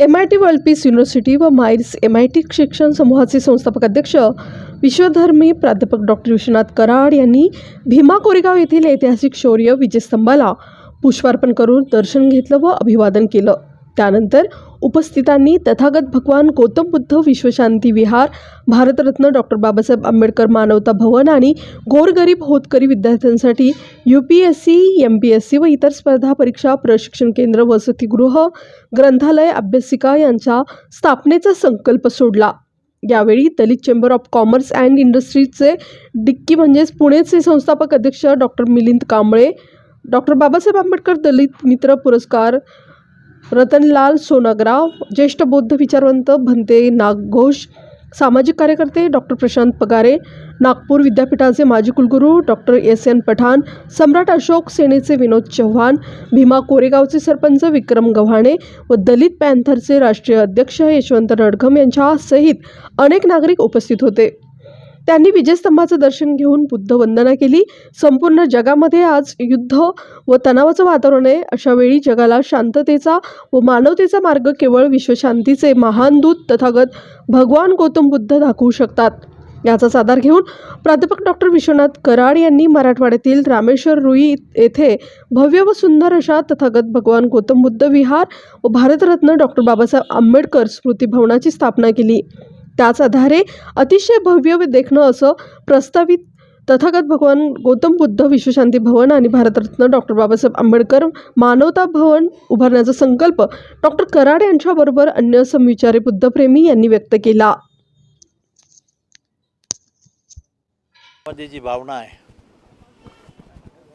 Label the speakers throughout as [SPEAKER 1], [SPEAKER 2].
[SPEAKER 1] M I T world peace university व MAEER's M I T शिक्षण समूहाचे संस्थापक अध्यक्ष विश्वधर्मी प्राध्यापक डॉक्टर विश्वनाथ कराड यांनी भीमा कोरेगाव येथील ऐतिहासिक शौर्य विजयस्तंभाला पुष्पार्पण करून दर्शन घेतलं व अभिवादन केलं. त्यानंतर उपस्थितांनी तथागत भगवान गौतम बुद्ध विश्वशांती विहार भारतरत्न डॉक्टर बाबासाहेब आंबेडकर मानवता भवन आणि गोरगरीब होतकरी विद्यार्थ्यांसाठी U P S C M P S C व इतर स्पर्धा परीक्षा प्रशिक्षण केंद्र वसतिगृह ग्रंथालय अभ्यासिका यांच्या स्थापनेचा संकल्प सोडला. यावेळी Dalit chamber of commerce and इंडस्ट्रीजचे DICCI म्हणजेच पुणेचे संस्थापक अध्यक्ष डॉक्टर मिलिंद कांबळे डॉक्टर बाबासाहेब आंबेडकर दलित मित्र पुरस्कार रतनलाल सोनाग्राव ज्येष्ठ बौद्ध विचारवंत भंते नागघोष सामाजिक कार्यकर्ते डॉक्टर प्रशांत पगारे नागपूर विद्यापीठाचे माजी कुलगुरू doctor S. N. Pathan Samrat Ashok सेनेचे विनोद चव्हाण भीमा कोरेगावचे सरपंच विक्रम गव्हाणे व दलित पॅन्थरचे राष्ट्रीय अध्यक्ष यशवंत रडघम यांच्यासहित अनेक नागरिक उपस्थित होते. त्यांनी विजयस्तंभाचं दर्शन घेऊन बुद्ध वंदना केली. संपूर्ण जगामध्ये आज युद्ध व तणावाचं वातावरण आहे. अशा वेळी जगाला शांततेचा व मानवतेचा मार्ग केवळ विश्वशांतीचे महान दूत तथागत भगवान गौतम बुद्ध दाखवू शकतात. याचाच आधार घेऊन प्राध्यापक डॉक्टर विश्वनाथ कराड यांनी मराठवाड्यातील रामेश्वर रुई येथे भव्य व सुंदर अशा तथागत भगवान गौतम बुद्ध विहार व भारतरत्न डॉक्टर बाबासाहेब आंबेडकर स्मृती भवनाची स्थापना केली. त्याच आधारे अतिशय भव्य देखणं असं प्रस्तावित तथागत भगवान गौतम बुद्ध विश्वशांती भवन आणि भारतरत्न डॉक्टर बाबासाहेब आंबेडकर मानवता भवन उभारण्याचा संकल्प डॉक्टर कराड यांच्याबरोबर अन्य समविचारी बुद्धप्रेमी यांनी व्यक्त केला.
[SPEAKER 2] जी भावना आहे.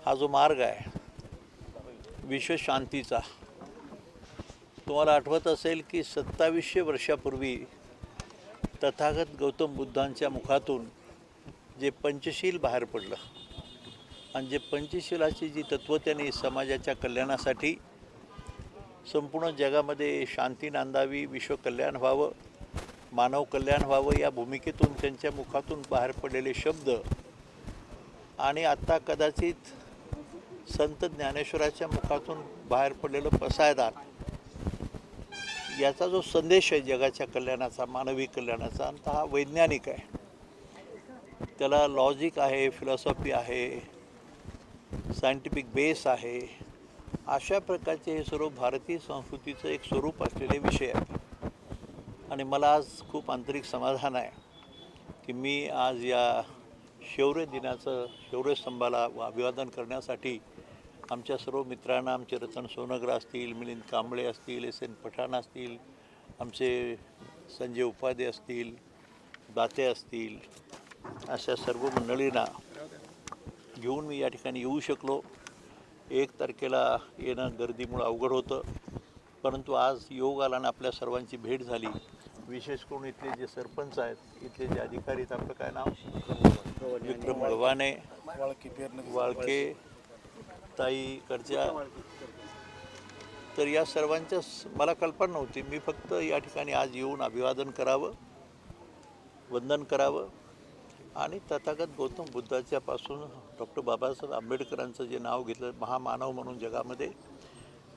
[SPEAKER 2] हा जो मार्ग आहे विश्वशांतीचा तुम्हाला आठवत असेल की सत्तावीसशे वर्षापूर्वी तथागत गौतम बुद्धांच्या मुखातून जे पंचशील बाहेर पडलं आणि जे पंचशीलाची जी तत्त्व त्यांनी समाजाच्या कल्याणासाठी संपूर्ण जगामध्ये शांती नांदावी विश्वकल्याण व्हावं मानव कल्याण व्हावं या भूमिकेतून त्यांच्या मुखातून बाहेर पडलेले शब्द आणि आत्ता कदाचित संत ज्ञानेश्वराच्या मुखातून बाहेर पडलेलं पसायदान याचा जो संदेश आहे जगाच्या कल्याणाचा मानवी कल्याणाचा आणि हा वैज्ञानिक आहे. त्याला लॉजिक आहे फिलॉसॉफी आहे सायंटिफिक बेस आहे. अशा प्रकारचे हे सर्व भारतीय संस्कृतीचं एक स्वरूप असलेले विषय आहे. आणि मला आज खूप आंतरिक समाधान आहे की मी आज या शौर्य दिनाचं शौर्यस्तंभाला अभिवादन करण्यासाठी आमच्या सर्व मित्रांना आमचे रतन सोनगर असतील मिलिंद कांबळे असतील एस एन पठाण असतील आमचे संजय उपाध्ये असतील दाते असतील अशा सर्व मंडळींना घेऊन मी या ठिकाणी येऊ शकलो. एक तारखेला येणं गर्दीमुळं अवघड होतं परंतु आज योग आला आणि आपल्या सर्वांची भेट झाली. विशेष करून इथले जे सरपंच आहेत इथले जे अधिकारी आहेत आपलं काय नाव? विक्रम गव्हाणे वाळके ताईकडच्या तर या सर्वांच्या मला कल्पना नव्हती. मी फक्त या ठिकाणी आज येऊन अभिवादन करावं वंदन करावं आणि तथागत गौतम बुद्धाच्या पासून डॉक्टर बाबासाहेब आंबेडकरांचं जे नाव घेतलं महामानव म्हणून जगामध्ये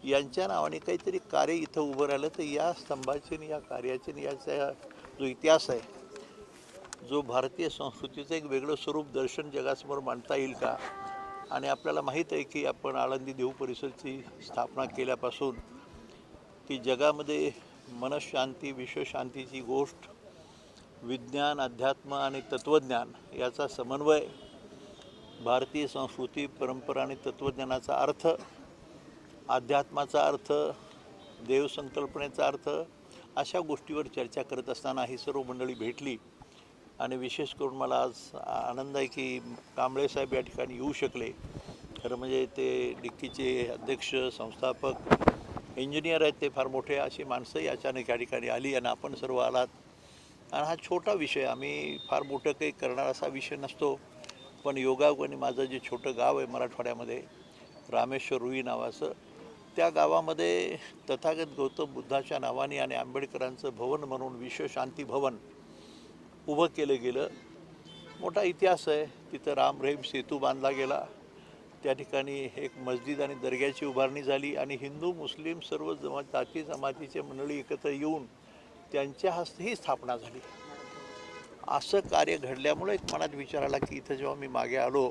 [SPEAKER 2] यांच्या नावाने काहीतरी कार्य इथं उभं राहिलं. तर या स्तंभाचे या कार्याचे याचा जो इतिहास आहे जो भारतीय संस्कृतीचं एक वेगळं स्वरूप दर्शन जगासमोर मांडता येईल का? आणि आपल्याला माहीत आहे की आपण आळंदी देऊ परिषदची स्थापना केल्यापासून ती जगामध्ये मनशांती विश्वशांतीची गोष्ट विज्ञान अध्यात्म आणि तत्त्वज्ञान याचा समन्वय भारतीय संस्कृती परंपरा आणि तत्त्वज्ञानाचा अर्थ अध्यात्माचा अर्थ देवसंकल्पनेचा अर्थ अशा गोष्टीवर चर्चा करत असताना ही सर्व मंडळी भेटली. आणि विशेष करून मला आज आनंद आहे की कांबळे साहेब या ठिकाणी येऊ शकले. खरं म्हणजे ते डिक्कीचे अध्यक्ष संस्थापक इंजिनियर आहेत ते फार मोठे अशी माणसंही अचानक या ठिकाणी आली आणि आपण सर्व आलात. आणि हा छोटा विषय आम्ही फार मोठं काही करणार असा विषय नसतो. पण योगावनी माझं जे छोटं गाव आहे मराठवाड्यामध्ये रामेश्वर रुई नावाचं त्या गावामध्ये तथागत गौतम बुद्धाच्या नावाने आणि आंबेडकरांचं भवन म्हणून विश्वशांती भवन उभं केलं गेलं. मोठा इतिहास आहे. तिथं राम रहीम सेतू बांधला गेला. त्या ठिकाणी एक मस्जिद आणि दर्ग्याची उभारणी झाली आणि हिंदू मुस्लिम सर्व जमा जाती जमातीचे मंडळी एकत्र येऊन त्यांच्या हस्ते ही स्थापना झाली. असं कार्य घडल्यामुळे एक मनात विचार आला की इथं जेव्हा मी मागे आलो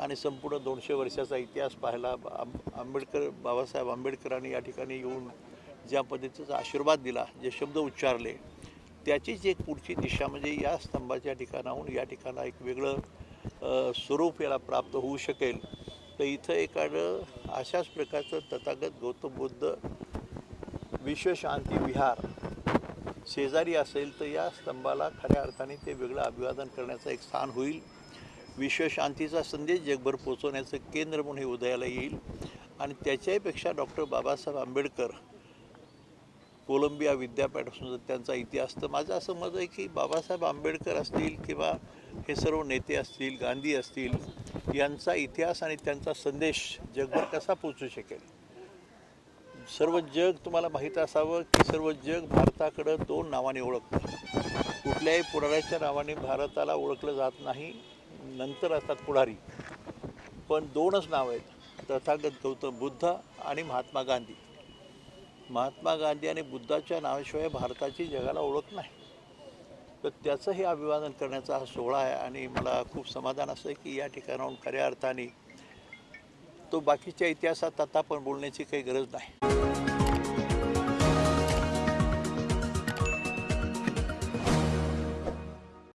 [SPEAKER 2] आणि संपूर्ण दोनशे वर्षाचा इतिहास पाहिला आंबेडकर बाबासाहेब आंबेडकरांनी या ठिकाणी येऊन ज्या पद्धतीचा आशीर्वाद दिला जे शब्द उच्चारले त्याचीच एक पुढची दिशा म्हणजे या स्तंभाच्या ठिकाणाहून या ठिकाणा एक वेगळं स्वरूप याला प्राप्त होऊ शकेल. तर इथं एखादं अशाच प्रकारचं तथागत गौतम बुद्ध विश्वशांती विहार शेजारी असेल तर या स्तंभाला खऱ्या अर्थाने ते वेगळं अभिवादन करण्याचं एक स्थान होईल. विश्वशांतीचा संदेश जगभर पोचवण्याचं केंद्र म्हणून हे उदयाला येईल. आणि त्याच्याहीपेक्षा डॉक्टर बाबासाहेब आंबेडकर कोलंबिया विद्यापीठ असून त्यांचा इतिहास तर माझं असं मत आहे की बाबासाहेब आंबेडकर असतील किंवा हे सर्व नेते असतील गांधी असतील यांचा इतिहास आणि त्यांचा संदेश जगभर कसा पोचू शकेल? सर्व जग तुम्हाला माहीत असावं की सर्व जग भारताकडं दोन नावाने ओळखतं. कुठल्याही पुढाऱ्याच्या नावाने भारताला ओळखलं जात नाही नंतर असतात पुढारी. पण दोनच नाव आहेत तथागत गौतम बुद्ध आणि महात्मा गांधी. महात्मा गांधी आणि बुद्धाच्या नावाशिवाय भारताची जगाला ओळख नाही. तर त्याचं हे अभिवादन करण्याचा हा सोहळा आहे आणि मला खूप समाधान असं आहे की या ठिकाणाहून खऱ्या अर्थाने तो बाकीच्या इतिहासात आता पण बोलण्याची काही गरज नाही.